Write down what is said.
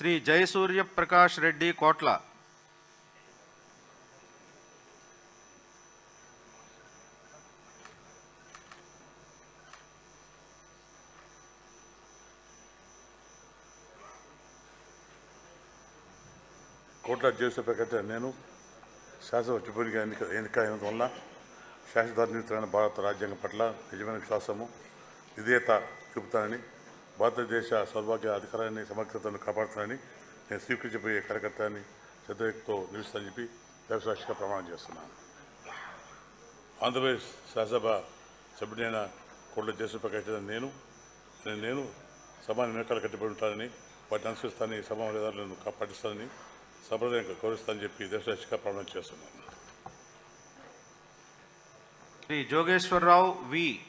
శ్రీ జయసూర్య ప్రకాష్ రెడ్డి కోట్ల. కోట్ల జయసూర్య ప్రకటన నేను శాసన ఎన్నిక ఎన్నిక అయినందు వలన నిమిత్తమైన భారత రాజ్యాంగం పట్ల నిజమైన విశ్వాసము విధేయత చూపుతానని భారతదేశ సౌభాగ్య అధికారాన్ని సమగ్రతను కాపాడుతానని నేను స్వీకరించబోయే కార్యకర్తని శ్రద్ధతో నిలుస్తానని చెప్పి దేవసాక్షిగా ప్రమాణం చేస్తున్నాను. ఆంధ్రప్రదేశ్ శాసనసభ సభ్యుడైన కోట్ల జేసీ నేను నేను సభ వెనకాల కట్టుబడి ఉంటానని వాటిని అనుసరిస్తానని సభ విధానాలను పాటిస్తానని సంప్రదాయం గౌరవిస్తానని చెప్పి దేశరాశిగా ప్రమాణం చేస్తున్నాను. శ్రీ జోగేశ్వరరావు వి.